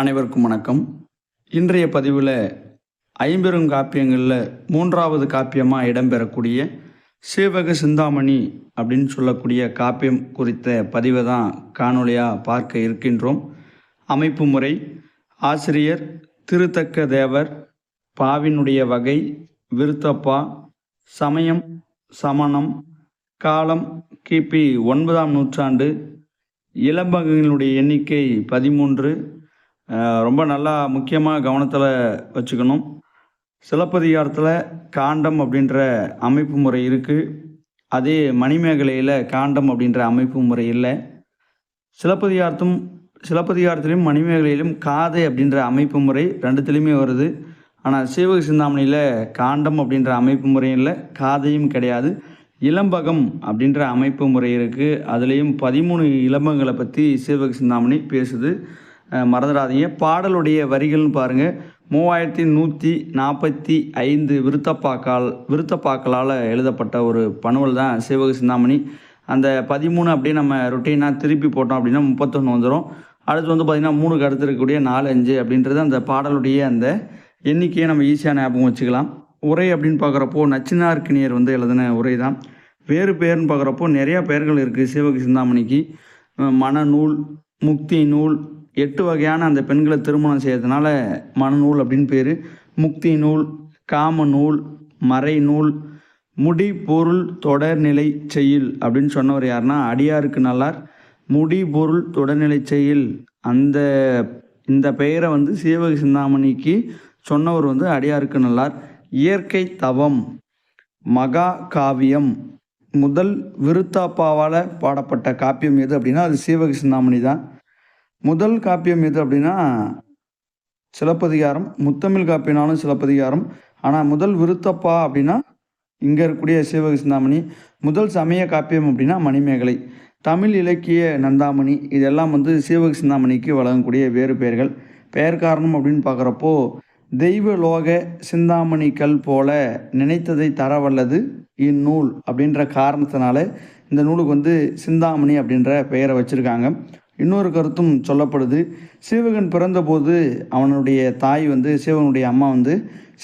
அனைவருக்கும் வணக்கம். இன்றைய பதிவில் ஐம்பெரும் காப்பியங்களில் மூன்றாவது காப்பியமாக இடம்பெறக்கூடிய சீவக சிந்தாமணி அப்படின்னு சொல்லக்கூடிய காப்பியம் குறித்த பதிவை தான் காணொளியாக பார்க்க இருக்கின்றோம். அமைப்பு முறை ஆசிரியர் திருத்தக்க தேவர் பாவினுடைய வகை விருத்தப்பா சமயம் சமணம் காலம் கிபி ஒன்பதாம் நூற்றாண்டு இளம்பகங்களுடைய எண்ணிக்கை பதிமூன்று ரொம்ப நல்லா முக்கியமாக கவனத்தில் வச்சுக்கணும். சிலப்பதிகாரத்தில் காண்டம் அப்படின்ற அமைப்பு முறை இருக்குது அதே மணிமேகலையில் காண்டம் அப்படின்ற அமைப்பு முறை இல்லை. சிலப்பதிகாரத்தும் சிலப்பதிகாரத்திலையும் மணிமேகலையிலும் காதை அப்படின்ற அமைப்பு முறை ரெண்டுத்துலேயுமே வருது. ஆனால் சீவக சிந்தாமணியில் காண்டம் அப்படின்ற அமைப்பு முறையும் இல்லை காதையும் கிடையாது. இளம்பகம் அப்படின்ற அமைப்பு முறை இருக்குது அதுலேயும் பதிமூணு இளம்பங்களை பற்றி சீவக சிந்தாமணி பேசுது. மறந்துடாதீங்க. பாடலுடைய வரிகள்னு பாருங்கள் மூவாயிரத்தி நூற்றி நாற்பத்தி ஐந்து விருத்தப்பாக்கால் விருத்தப்பாக்களால் எழுதப்பட்ட ஒரு பணுவல் தான் சிவக சிந்தாமணி. அந்த பதிமூணு அப்படியே நம்ம ரொட்டீனாக திருப்பி போட்டோம் அப்படின்னா முப்பத்தொன்று வந்துடும் அடுத்து வந்து பார்த்திங்கன்னா மூணுக்கு அடுத்து இருக்கக்கூடிய நாலு அஞ்சு அப்படின்றது அந்த பாடலுடைய அந்த எண்ணிக்கையை நம்ம ஈஸியாக ஞாபகம் வச்சுக்கலாம். உரை அப்படின்னு பார்க்குறப்போ நச்சினார்கிணியர் வந்து எழுதின உரை தான். வேறு பெயர்னு பார்க்குறப்போ நிறையா பெயர்கள் இருக்குது சிவக சிந்தாமணிக்கு. மனநூல் முக்தி நூல் எட்டு வகையான அந்த பெண்களை திருமணம் செய்யறதுனால மனநூல் அப்படின்னு பேர். முக்தி நூல் காம நூல் மறை நூல் முடி பொருள் தொடர்நிலை செயல் அப்படின்னு சொன்னவர் யாருன்னா அடியாருக்கு நல்லார். முடி பொருள் தொடர்நிலை செயல் அந்த இந்த பெயரை வந்து சீவக சிந்தாமணிக்கு சொன்னவர் வந்து அடியாருக்கு நல்லார். இயற்கை தவம் மகா காவியம் முதல் விருத்தாப்பாவால் பாடப்பட்ட காப்பியம் எது அப்படின்னா அது சீவக சிந்தாமணி தான் முதல் காப்பியம் எது அப்படின்னா சிலப்பதிகாரம். முத்தமிழ் காப்பியனாலும் சிலப்பதிகாரம். ஆனால் முதல் விருத்தப்பா அப்படின்னா இங்கே இருக்கக்கூடிய சிவக சிந்தாமணி. முதல் சமய காப்பியம் அப்படின்னா மணிமேகலை. தமிழ் இலக்கிய நந்தாமணி. இதெல்லாம் வந்து சீவக சிந்தாமணிக்கு வழங்கக்கூடிய வேறு பெயர்கள். பெயர் காரணம் அப்படின்னு பார்க்குறப்போ தெய்வ லோக சிந்தாமணிகள் போல நினைத்ததை தர வல்லது இந்நூல் அப்படின்ற காரணத்தினால இந்த நூலுக்கு வந்து சிந்தாமணி அப்படின்ற பெயரை வச்சுருக்காங்க. இன்னொரு கருத்தும் சொல்லப்படுது. சிவகன் பிறந்தபோது அவனுடைய தாய் வந்து சிவகனுடைய அம்மா வந்து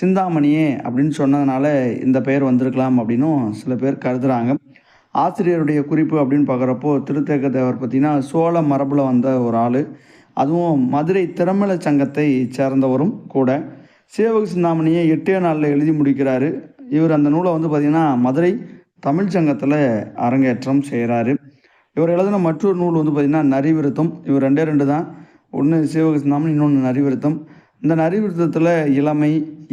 சிந்தாமணியே அப்படின்னு சொன்னதுனால இந்த பெயர் வந்திருக்கலாம் அப்படின்னும் சில பேர் கருதுகிறாங்க ஆசிரியருடைய குறிப்பு அப்படின்னு பார்க்குறப்போ திருத்தேக்க தேவர் பார்த்திங்கன்னா சோழ மரபில் வந்த ஒரு ஆள். அதுவும் மதுரை திறமல சங்கத்தை சேர்ந்தவரும் கூட. சிவக சிந்தாமணியை எட்டே நாளில் எழுதி முடிக்கிறாரு. இவர் அந்த நூலை வந்து பார்த்திங்கன்னா மதுரை தமிழ் சங்கத்தில் அரங்கேற்றம் செய்கிறாரு இவர் எழுதின மற்றொரு நூல் வந்து பார்த்திங்கன்னா நரிவிருத்தம். இவர் ரெண்டே ரெண்டு தான். ஒன்று சிவக இன்னொன்று நரிவிருத்தம். இந்த நரிவிருத்தத்தில் இளமை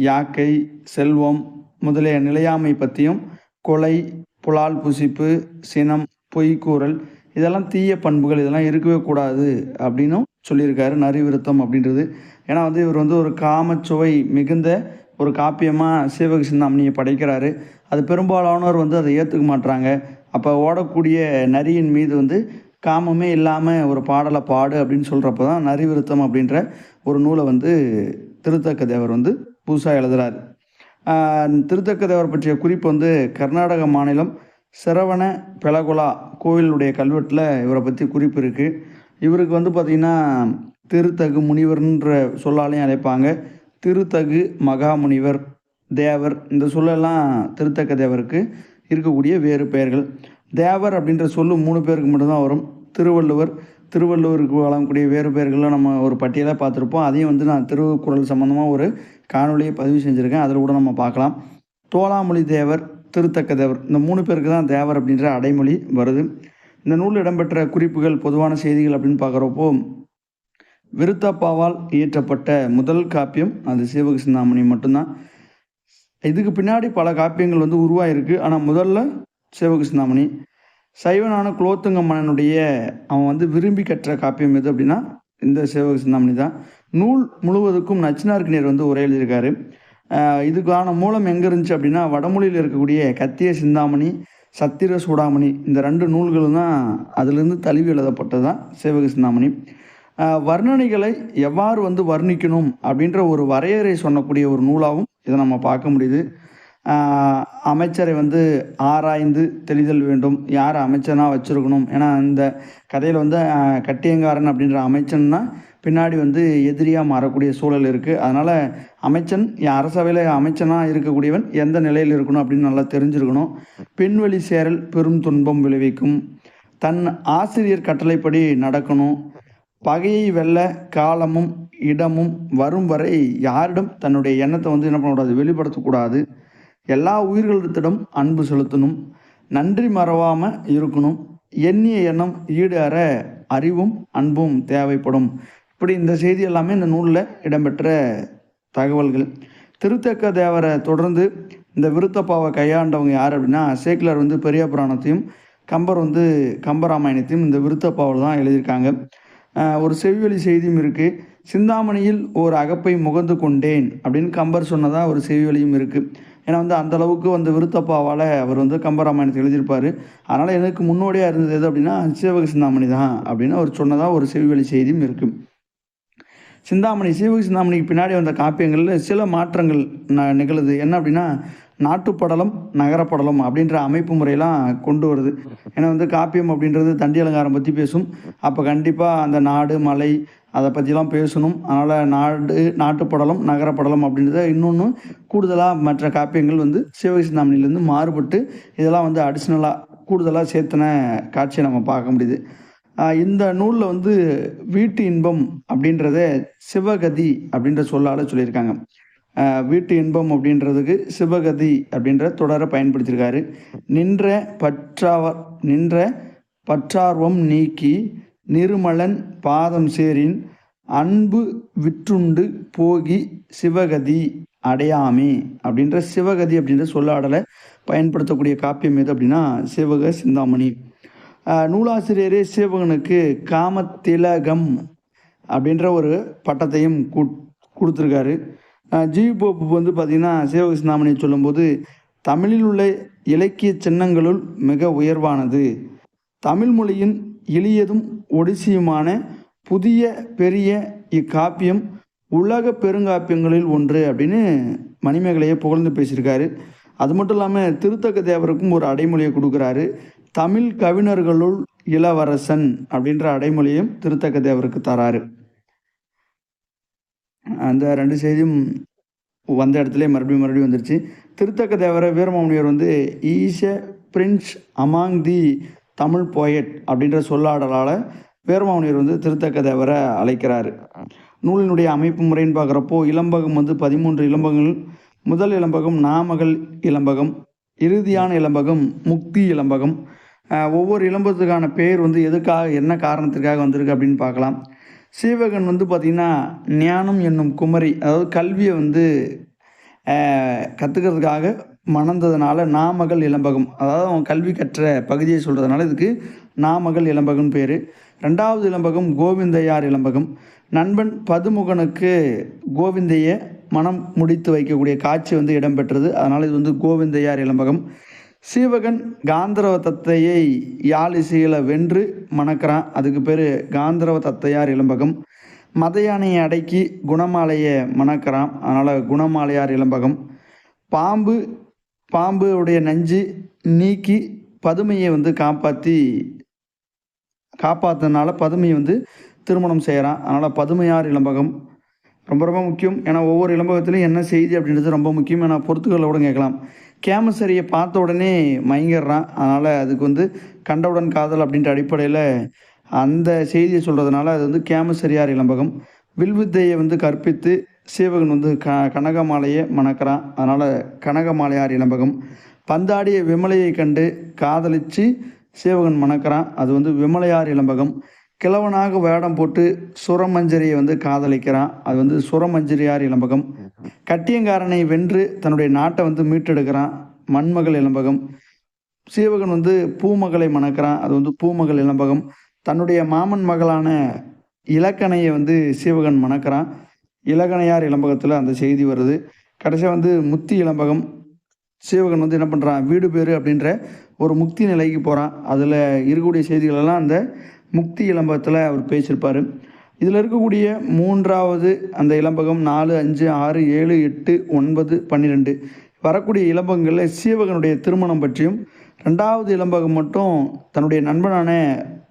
யாக்கை செல்வம் முதலிய நிலையாமை பற்றியும் கொலை புலால் புசிப்பு சினம் பொய்க்கூறல் இதெல்லாம் தீய பண்புகள் இதெல்லாம் இருக்கவே கூடாது அப்படின்னும் சொல்லியிருக்காரு நரிவிருத்தம் அப்படின்றது. ஏன்னா வந்து இவர் வந்து ஒரு காமச்சுவை மிகுந்த ஒரு காப்பியமாக சிவகசிந்தாமணியை படைக்கிறாரு. அது பெரும்பாலானோர் வந்து அதை ஏற்றுக்க மாட்றாங்க. அப்போ ஓடக்கூடிய நரியின் மீது வந்து காமமே இல்லாமல் ஒரு பாடலை பாடு அப்படின்னு சொல்கிறப்ப தான் நரிவிருத்தம் அப்படின்ற ஒரு நூலை வந்து திருத்தக்க தேவர் வந்து புதுசாக எழுதுறாரு. திருத்தக்க தேவர் பற்றிய குறிப்பு வந்து கர்நாடக மாநிலம் சிரவண பெலகுலா கோவிலுடைய கல்வெட்டில் இவரை பற்றி குறிப்பு இருக்குது இவருக்கு வந்து பார்த்திங்கன்னா திருத்தகு முனிவர்ன்ற சொல்லாலையும் அழைப்பாங்க. திருத்தகு மகாமுனிவர் தேவர் இந்த சொல்லெல்லாம் திருத்தக்க தேவருக்கு இருக்கக்கூடிய வேறு பெயர்கள். தேவர் அப்படின்ற சொல்லு மூணு பேருக்கு மட்டும்தான் வரும். திருவள்ளுவர் திருவள்ளுவருக்கு வழங்கக்கூடிய வேறு பெயர்கள்லாம் நம்ம ஒரு பட்டியலாக பார்த்துருப்போம். அதையும் வந்து நான் திருக்குறள் சம்மந்தமாக ஒரு காணொலியை பதிவு செஞ்சுருக்கேன். அதில் கூட நம்ம பார்க்கலாம். தோலாமொழி தேவர் திருத்தக்க தேவர் இந்த மூணு பேருக்கு தான் தேவர் அப்படின்ற அடைமொழி வருது. இந்த நூலில் இடம்பெற்ற குறிப்புகள் பொதுவான செய்திகள் அப்படின்னு பார்க்குறப்போ விருத்தப்பாவால் இயற்றப்பட்ட முதல் காப்பியம் அது சிவகிருஷ்ணாமணி மட்டும்தான். இதுக்கு பின்னாடி பல காப்பியங்கள் வந்து உருவாயிருக்கு. ஆனால் முதல்ல சிவகிருஷ்ணாமணி. சைவனான குலோத்துங்க மன்னனுடைய அவன் வந்து விரும்பி கற்ற காப்பியம் எது அப்படின்னா இந்த சிவகிருஷ்ணாமணி தான். நூல் முழுவதுக்கும் நச்சினார்கினியர் வந்து உரை எழுதியிருக்காரு. இதுக்கான மூலம் எங்கே இருந்துச்சு அப்படின்னா வடமொழியில் இருக்கக்கூடிய கத்திய சிந்தாமணி சத்திர சூடாமணி இந்த ரெண்டு நூல்களும் தான் அதிலிருந்து தழுவி எழுதப்பட்டது தான் சிவகிருஷ்ணாமணி. வர்ணனைகளை எவ்வாறு வந்து வர்ணிக்கணும் அப்படின்ற ஒரு வரையறை சொன்னக்கூடிய ஒரு நூலாகவும் இதை நம்ம பார்க்க முடியுது. அமைச்சரை வந்து ஆராய்ந்து தெளிதல் வேண்டும். யார் அமைச்சனாக வச்சுருக்கணும். ஏன்னா இந்த கதையில் வந்து கட்டியங்காரன் அப்படின்ற அமைச்சன்னா பின்னாடி வந்து எதிரியாக மாறக்கூடிய சூழல் இருக்குது அதனால் அமைச்சன் என் அரசவையில் அமைச்சனாக இருக்கக்கூடியவன் எந்த நிலையில் இருக்கணும் அப்படின்னு நல்லா தெரிஞ்சிருக்கணும். பெண்வெளி சேரல் பெரும் துன்பம் விளைவிக்கும். தன் ஆசிரியர் கட்டளைப்படி நடக்கணும். பகையை வெல்ல காலமும் இடமும் வரும் வரை யாரிடம் தன்னுடைய எண்ணத்தை வந்து என்ன பண்ணக்கூடாது? வெளிப்படுத்தக்கூடாது. எல்லா உயிர்களிடத்திடம் அன்பு செலுத்தணும். நன்றி மறவாமல் இருக்கணும். எண்ணிய எண்ணம் ஈடேற அறிவும் அன்பும் தேவைப்படும். இப்படி இந்த செய்தி எல்லாமே இந்த நூலில் இடம்பெற்ற தகவல்கள். திருத்தக்க தேவரை தொடர்ந்து இந்த விருத்தப்பாவை கையாண்டவங்க யார் அப்படின்னா சேக்கிலர் வந்து பெரிய புராணத்தையும் கம்பர் வந்து கம்பராமாயணத்தையும் இந்த விருத்தப்பாவில் தான் எழுதியிருக்காங்க. ஒரு செவிவழி செய்தியும் இருக்குது சிந்தாமணியில் ஒரு அகப்பை முகந்து கொண்டேன் அப்படின்னு கம்பர் சொன்னதாக ஒரு செவிவழியும் இருக்குது ஏன்னா வந்து அந்தளவுக்கு வந்து விருத்தப்பாவால் அவர் வந்து கம்பராமாயணத்தை எழுதியிருப்பார். அதனால் எனக்கு முன்னோடியாக இருந்தது எது அப்படின்னா சிவக சிந்தாமணி தான் அப்படின்னு அவர் சொன்னதாக ஒரு செவிவெளி செய்தியும் இருக்குது சிந்தாமணி சிவக சிந்தாமணிக்கு பின்னாடி வந்த காப்பியங்களில் சில மாற்றங்கள் ந நிகழுது. என்ன அப்படின்னா நாட்டுப்படலம் நகரப்படலம் அப்படின்ற அமைப்பு முறையெல்லாம் கொண்டு வருது. ஏன்னா வந்து காப்பியம் அப்படின்றது தண்டி அலங்காரம் பற்றி பேசும். அப்போ கண்டிப்பாக அந்த நாடு மலை அதை பற்றிலாம் பேசணும். அதனால் நாடு நாட்டுப்படலம் நகரப்படலம் அப்படின்றத இன்னொன்று கூடுதலாக மற்ற காப்பியங்கள் வந்து சிவகசி நாமினிலேருந்து மாறுபட்டு இதெல்லாம் வந்து அடிஷ்னலாக கூடுதலாக சேர்த்தன காட்சியை நம்ம பார்க்க முடியுது. இந்த நூலில் வந்து வீட்டு இன்பம் அப்படின்றத சிவகதி அப்படின்ற சொல்லால் சொல்லியிருக்காங்க. வீட்டு இன்பம் அப்படின்றதுக்கு சிவகதி அப்படின்ற தொடரை பயன்படுத்தியிருக்காரு. நின்ற பற்றாவ நின்ற பற்றார்வம் நீக்கி நிருமலன் பாதம் சேரின் அன்பு விற்றுண்டு போகி சிவகதி அடையாமே அப்படின்ற சிவகதி அப்படின்ற சொல்லாடலை பயன்படுத்தக்கூடிய காப்பியம் எது அப்படின்னா சிவக சிந்தாமணி. நூலாசிரியரே சிவகனுக்கு காமத்திலகம் அப்படின்ற ஒரு பட்டத்தையும் கொடுத்துருக்காரு. ஜி போப்பு வந்து பார்த்திங்கன்னா சிவக சொல்லும்போது தமிழில் உள்ள இலக்கிய சின்னங்களுள் மிக உயர்வானது. தமிழ் மொழியின் எளியதும் ஒடிசியுமான புதிய பெரிய இக்காப்பியம் உலக பெருங்காப்பியங்களில் ஒன்று அப்படின்னு மணிமேகலையை புகழ்ந்து பேசியிருக்காரு. அது மட்டும் இல்லாமல் திருத்தக்க தேவருக்கும் ஒரு அடைமொழியை கொடுக்குறாரு. தமிழ் கவிஞர்களுள் இளவரசன் அப்படின்ற அடைமொழியையும் திருத்தக்க தேவருக்கு தராரு. அந்த ரெண்டு செய்தியும் வந்த இடத்துல மறுபடியும் மறுபடியும் வந்துருச்சு. திருத்தக்க தேவர வீரமாமுனிவர் வந்து is prince among the Tamil poet அப்படின்ற சொல்லாடலால் வீரமாமுனிவர் வந்து திருத்தக்க தேவரை அழைக்கிறார். நூலினுடைய அமைப்பு முறைன்னு பார்க்குறப்போ இளம்பகம் வந்து பதிமூன்று இளம்பகங்கள் முதல் இளம்பகம் நாமகள் இளம்பகம் இறுதியான இளம்பகம் முக்தி இளம்பகம். ஒவ்வொரு இளம்பகத்துக்கான பேர் வந்து எதுக்காக என்ன காரணத்திற்காக வந்திருக்கு அப்படின்னு பார்க்கலாம். சீவகன் வந்து பார்த்திங்கன்னா ஞானம் என்னும் குமரி அதாவது கல்வியை வந்து கற்றுக்கிறதுக்காக மணந்ததுனால நாமகள் இளம்பகம் அதாவது அவன் கல்வி கற்ற பகுதியை சொல்கிறதுனால இதுக்கு நாமகள் இளம்பகம் பேர். ரெண்டாவது இளம்பகம் கோவிந்தையார் இளம்பகம். நண்பன் பதுமுகனுக்கு கோவிந்தைய மனம் முடித்து வைக்கக்கூடிய காட்சி வந்து இடம்பெற்றது அதனால் இது வந்து கோவிந்தையார் இளம்பகம். சீவகன் காந்தரவ தத்தையை யாழ் இசையில் வென்று மணக்கிறான். அதுக்கு பேர் காந்தரவ தத்தையார் இளம்பகம். மதையானையை அடக்கி குணமாலையை மணக்கிறான். அதனால் குணமாலையார் இளம்பகம். பாம்பு பாம்பு உடைய நஞ்சு நீக்கி பதுமையை வந்து காப்பாற்றி காப்பாற்றினால பதுமையை வந்து திருமணம் செய்கிறான் அதனால் பதுமையார் இளம்பகம். ரொம்ப ரொம்ப முக்கியம். ஏன்னா ஒவ்வொரு இளம்பகத்துலையும் என்ன செய்தி அப்படின்றது ரொம்ப முக்கியம். ஏன்னா பொறுத்துக்களில் கூட கேட்கலாம். கேமசரியை பார்த்த உடனே மயங்கிடுறான். அதனால் அதுக்கு வந்து கண்டவுடன் காதல் அப்படின்ற அடிப்படையில் அந்த செய்தியை சொல்கிறதுனால அது வந்து கேமசரியார் இளம்பகம். வில்வித்தையை வந்து கற்பித்து சீவகன் வந்து க கனகமாலையை மணக்கிறான். அதனால் கனகமாலையார் இளம்பகம். பந்தாடிய விமலையை கண்டு காதலித்து சீவகன் மணக்கிறான். அது வந்து விமலையார் இளம்பகம். கிழவனாக வேடம் போட்டு சுரமஞ்சரியை வந்து காதலிக்கிறான். அது வந்து சுரமஞ்சரியார் இளம்பகம். கட்டியங்காரனை வென்று தன்னுடைய நாட்டை வந்து மீட்டெடுக்கிறான். மண்மகள் இளம்பகம். சீவகன் வந்து பூமகளை மணக்கிறான். அது வந்து பூமகள் இளம்பகம். தன்னுடைய மாமன் மகளான இலக்கணையை வந்து சீவகன் மணக்கிறான். இலக்கணையார் இளம்பகத்தில் அந்த செய்தி வருது. கடைசியாக வந்து முத்தி இளம்பகம். சீவகன் வந்து என்ன பண்ணுறான் வீடு பேர் அப்படின்ற ஒரு முக்தி நிலைக்கு போகிறான் அதில் இருக்கக்கூடிய செய்திகளெல்லாம் அந்த முக்தி இளம்பகத்தில் அவர் பேசியிருப்பார். இதில் இருக்கக்கூடிய மூன்றாவது அந்த இளம்பகம் நாலு அஞ்சு ஆறு ஏழு எட்டு ஒன்பது பன்னிரெண்டு. வரக்கூடிய இளம்பகங்களில் சீவகனுடைய திருமணம் பற்றியும் ரெண்டாவது இளம்பகம் மட்டும் தன்னுடைய நண்பனான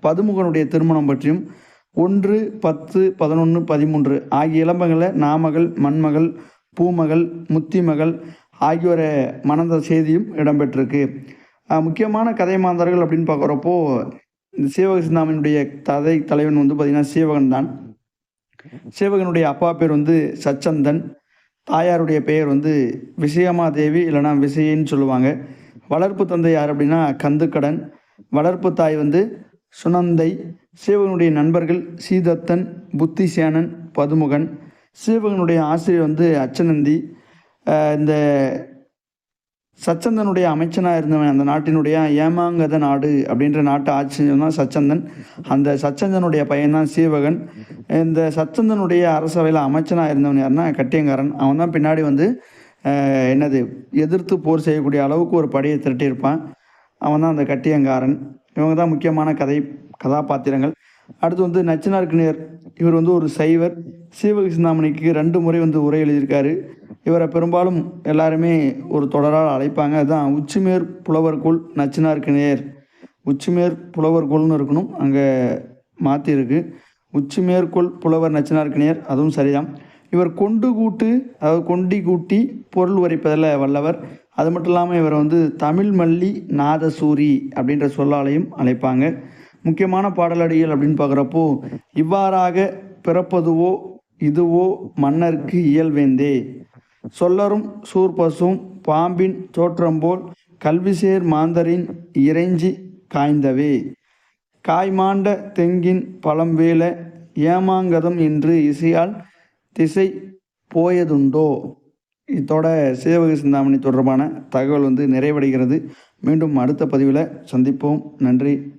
பதுமுகனுடைய திருமணம் பற்றியும் ஒன்று பத்து பதினொன்று பதிமூன்று ஆகிய இளம்பகங்களில் நாமகள் மண்மகள் பூமகள் முத்திமகள் ஆகியோரை மணந்த செய்தியும் இடம்பெற்றிருக்கு. முக்கியமான கதை மாந்தர்கள் அப்படின்னு பார்க்குறப்போ இந்த சீவக சிந்தாமணியுடைய கதை தலைவன் வந்து பார்த்திங்கன்னா சீவகன் தான். சீவகனுடைய அப்பா பேர் வந்து சச்சந்தன். தாயாருடைய பெயர் வந்து விசயமாதேவி இல்லைனா விசயின்னு சொல்லுவாங்க. வளர்ப்பு தந்தை யார் அப்படின்னா கந்துக்கடன். வளர்ப்பு தாய் வந்து சுனந்தை சீவகனுடைய நண்பர்கள் சீதத்தன் புத்திசேனன் பதுமுகன். சீவகனுடைய ஆசிரியர் வந்து அச்சநந்தி. இந்த சச்சந்தனுடைய அமைச்சனாக இருந்தவன் அந்த நாட்டினுடைய ஏமாங்கத நாடு அப்படின்ற நாட்டை ஆட்சி செஞ்சவன் தான் சச்சந்தன். அந்த சச்சந்தனுடைய பையன்தான் சீவகன். இந்த சச்சந்தனுடைய அரசவையில் அமைச்சனாக இருந்தவன் யாருன்னா கட்டியங்காரன். அவன் தான் பின்னாடி வந்து என்னது எதிர்த்து போர் செய்யக்கூடிய அளவுக்கு ஒரு படையை திரட்டியிருப்பான். அவன் தான் அந்த கட்டியங்காரன். இவங்க தான் முக்கியமான கதை கதாபாத்திரங்கள். அடுத்து வந்து நச்சினார்க்கினியர். இவர் வந்து ஒரு சைவர். சீவக சிந்தாமணிக்கு ரெண்டு முறை வந்து உரை எழுதியிருக்காரு. இவரை பெரும்பாலும் எல்லாருமே ஒரு தொடரால் அழைப்பாங்க. அதுதான் உச்சிமேர் புலவர்கோள் நச்சினார்க்கினியர். உச்சிமேர் புலவர்கோள்னு இருக்கணும். அங்கே மாற்றிருக்கு உச்சிமேற்கோள் புலவர் நச்சினார்க்கினியர். அதுவும் சரிதான். இவர் கொண்டு கூட்டு அதாவது கொண்டி கூட்டி பொருள் உரைப்பதில் வல்லவர். அது மட்டும் இல்லாமல் இவர் வந்து தமிழ் மல்லி நாதசூரி அப்படின்ற சொல்லாலையும் அழைப்பாங்க. முக்கியமான பாடலடிகள் அப்படின்னு பார்க்குறப்போ இவ்வாறாக பிறப்பதுவோ இதுவோ மன்னர்க்கு இயல்வேந்தே சொல்லரும் சூர்பசும் பாம்பின் தோற்றம்போல் கல்விசேர் மாந்தரின் இறைஞ்சி காய்ந்தவே. காய்மாண்ட தெங்கின் பழம்வேல ஏமாங்கதம் என்று இசையால் திசை போயதுண்டோ. இதோட சேவக சிந்தாமணி தொடர்பான தகவல் வந்து நிறைவடைகிறது. மீண்டும் அடுத்த பதிவில் சந்திப்போம். நன்றி.